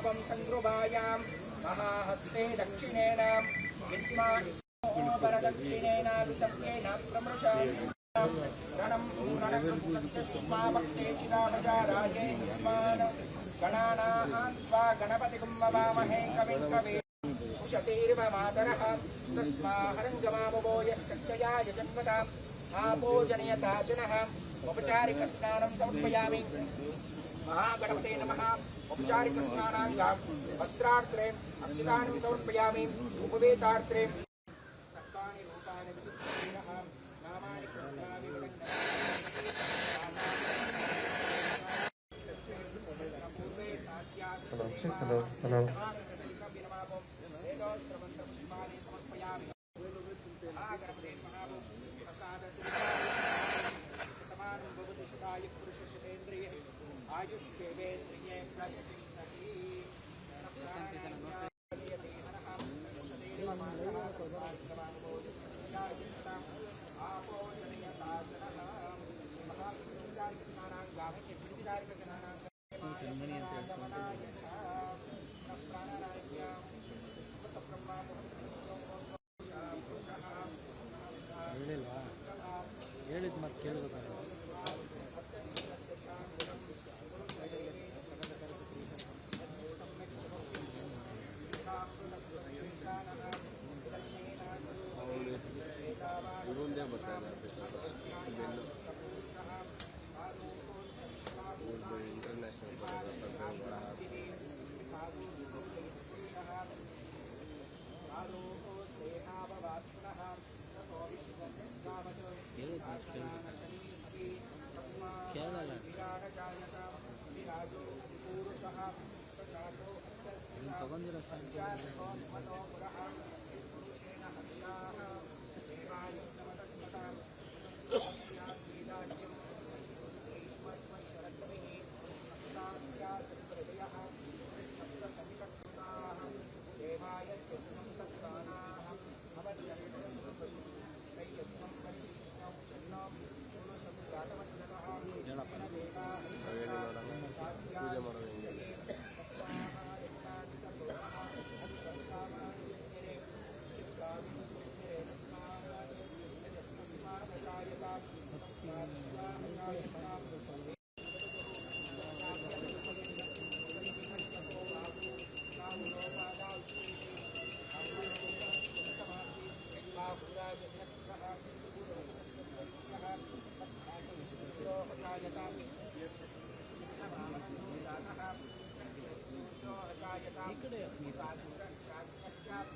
पापं सङ्गृभायां महाहस्ते दक्षिणेन विद्मा परदक्षिणेन विसर्गेण प्रमृशामि रणं रणकृत्सत्यष्माभक्ते चिरामजाराये तस्मान् गणानां त्वा गणपतिगुं ववामहे कविं कवे उशतीर्वमातरः तस्माहरङ्गमामवो यश्चया यजन्मताम् आपोजनयता जनः औपचारिकस्नानं समर्पयामि महागणपते नमः। औपचारिकस्नानाङ्गां वस्त्रार्त्रयम् अर्चकानि समर्पयामि। उपवेतार्त्रयम् सर्वाणि रूपाणि विचित्रः नामानि श्रद्धानि Hello, hello, hello. Άγιος Σεβέντρινε, πλάτη της अज्ञानजानक विराजो पूरुषः सजातो अत्यस्थितो पुरः पुरुषेण हर्षाः देवायुक्तमतत्मतां सीताज्ञ पश्चात्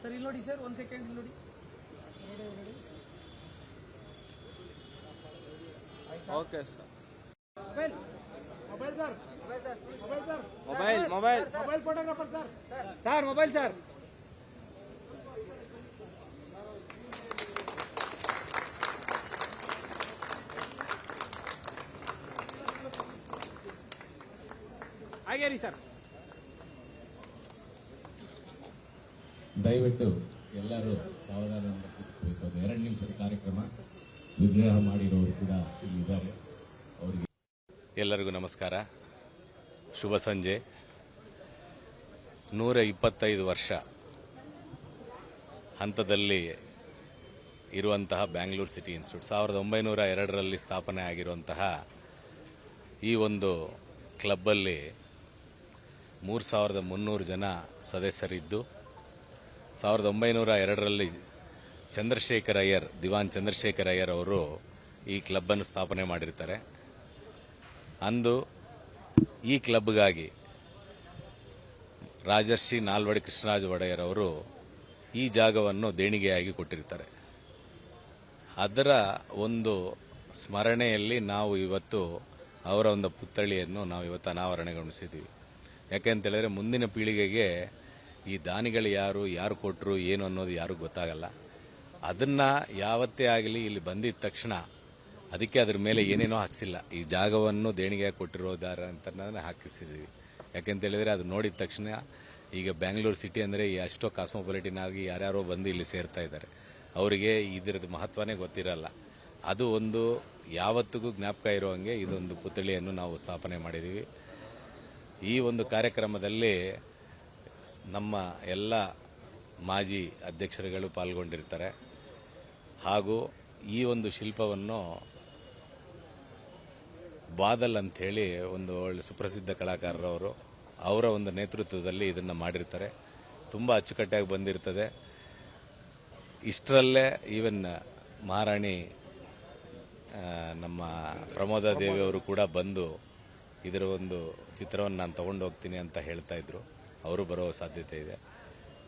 ಸರ್ ಇಲ್ಲಿ ನೋಡಿ ಸರ್ ಒಂದು ಸೆಕೆಂಡ್ ಇಲ್ಲಿ ನೋಡಿ. Okay sir mobile sir. Mobile sir. Mobile mobile mobile. Photographer sir. Sir mobile sir. ಹಾಗೇರಿ sir. ದಯವಿಟ್ಟು ಎಲ್ಲರೂ ಸಾವಧಾನ ಎರಡು ನಿಮಿಷದ ಕಾರ್ಯಕ್ರಮ. ವಿಗ್ರಹ ಮಾಡಿರೋರು ಕೂಡ ಇಲ್ಲಿದ್ದಾರೆ ಎಲ್ಲರಿಗೂ ನಮಸ್ಕಾರ. ಶುಭ ಸಂಜೆ. ನೂರ ಇಪ್ಪತ್ತೈದು ವರ್ಷ ಹಂತದಲ್ಲಿ ಇರುವಂತಹ ಬ್ಯಾಂಗ್ಳೂರು ಸಿಟಿ ಇನ್ಸ್ಟಿಟ್ಯೂಟ್. ಸಾವಿರದ ಒಂಬೈನೂರ ಎರಡರಲ್ಲಿ ಸ್ಥಾಪನೆ ಆಗಿರುವಂತಹ ಈ ಒಂದು ಕ್ಲಬ್ಬಲ್ಲಿ ಮೂರು ಸಾವಿರದ ಮುನ್ನೂರು ಜನ ಸದಸ್ಯರಿದ್ದು, ಸಾವಿರದ ಒಂಬೈನೂರ ಎರಡರಲ್ಲಿ ಚಂದ್ರಶೇಖರ್ ಅಯ್ಯರ್, ದಿವಾನ್ ಚಂದ್ರಶೇಖರ್ ಅಯ್ಯರ್ ಅವರು ಈ ಕ್ಲಬ್ಬನ್ನು ಸ್ಥಾಪನೆ ಮಾಡಿರ್ತಾರೆ. ಅಂದು ಈ ಕ್ಲಬ್ಗಾಗಿ ರಾಜರ್ಷಿ ನಾಲ್ವಡಿ ಕೃಷ್ಣರಾಜ ಒಡೆಯರ್ ಅವರು ಈ ಜಾಗವನ್ನು ದೇಣಿಗೆಯಾಗಿ ಕೊಟ್ಟಿರ್ತಾರೆ. ಅದರ ಒಂದು ಸ್ಮರಣೆಯಲ್ಲಿ ನಾವು ಇವತ್ತು ಅವರ ಒಂದು ಪುತ್ಥಳಿಯನ್ನು ನಾವು ಇವತ್ತು ಅನಾವರಣಗೊಳಿಸಿದ್ದೀವಿ ಯಾಕೆಂತೇಳಿದ್ರೆ ಮುಂದಿನ ಪೀಳಿಗೆಗೆ ಈ ದಾನಿಗಳು ಯಾರು ಯಾರು ಕೊಟ್ಟರು ಏನು ಅನ್ನೋದು ಯಾರಿಗೂ ಗೊತ್ತಾಗಲ್ಲ. ಅದನ್ನು ಯಾವತ್ತೇ ಆಗಲಿ ಇಲ್ಲಿ ಬಂದಿದ್ದ ತಕ್ಷಣ ಅದಕ್ಕೆ ಅದ್ರ ಮೇಲೆ ಏನೇನೋ ಹಾಕ್ಸಿಲ್ಲ. ಈ ಜಾಗವನ್ನು ದೇಣಿಗೆ ಕೊಟ್ಟಿರೋದಾರ ಅಂತ ಹಾಕಿಸಿದ್ದೀವಿ ಯಾಕೆಂತೇಳಿದ್ರೆ ಅದು ನೋಡಿದ ತಕ್ಷಣ ಈಗ ಬ್ಯಾಂಗ್ಳೂರು ಸಿಟಿ ಅಂದರೆ ಎಷ್ಟೋ ಕಾಸ್ಮೋಪಾಲಿಟಿನ್ ಆಗಿ ಯಾರ್ಯಾರೋ ಬಂದು ಇಲ್ಲಿ ಸೇರ್ತಾ ಇದ್ದಾರೆ. ಅವರಿಗೆ ಇದರದ್ದು ಮಹತ್ವನೇ ಗೊತ್ತಿರಲ್ಲ. ಅದು ಒಂದು ಯಾವತ್ತಿಗೂ ಜ್ಞಾಪಕ ಇರೋ ಹಂಗೆ ಇದೊಂದು ಪುತ್ಥಳಿಯನ್ನು ನಾವು ಸ್ಥಾಪನೆ ಮಾಡಿದ್ದೀವಿ ಈ ಒಂದು ಕಾರ್ಯಕ್ರಮದಲ್ಲಿ ನಮ್ಮ ಎಲ್ಲ ಮಾಜಿ ಅಧ್ಯಕ್ಷರುಗಳು ಪಾಲ್ಗೊಂಡಿರ್ತಾರೆ. ಹಾಗೂ ಈ ಒಂದು ಶಿಲ್ಪವನ್ನು ಬಾದಲ್ ಅಂಥೇಳಿ ಒಂದು ಒಳ್ಳೆ ಸುಪ್ರಸಿದ್ಧ ಕಲಾಕಾರರವರು, ಅವರ ಒಂದು ನೇತೃತ್ವದಲ್ಲಿ ಇದನ್ನು ಮಾಡಿರ್ತಾರೆ. ತುಂಬ ಅಚ್ಚುಕಟ್ಟಾಗಿ ಬಂದಿರ್ತದೆ. ಇಷ್ಟರಲ್ಲೇ ಈವನ್ ಮಹಾರಾಣಿ ನಮ್ಮ ಪ್ರಮೋದ ದೇವಿ ಅವರು ಕೂಡ ಬಂದು ಇದರ ಒಂದು ಚಿತ್ರವನ್ನು ನಾನು ತಗೊಂಡು ಹೋಗ್ತೀನಿ ಅಂತ ಹೇಳ್ತಾ ಇದ್ರು. ಅವರು ಬರೋ ಸಾಧ್ಯತೆ ಇದೆ.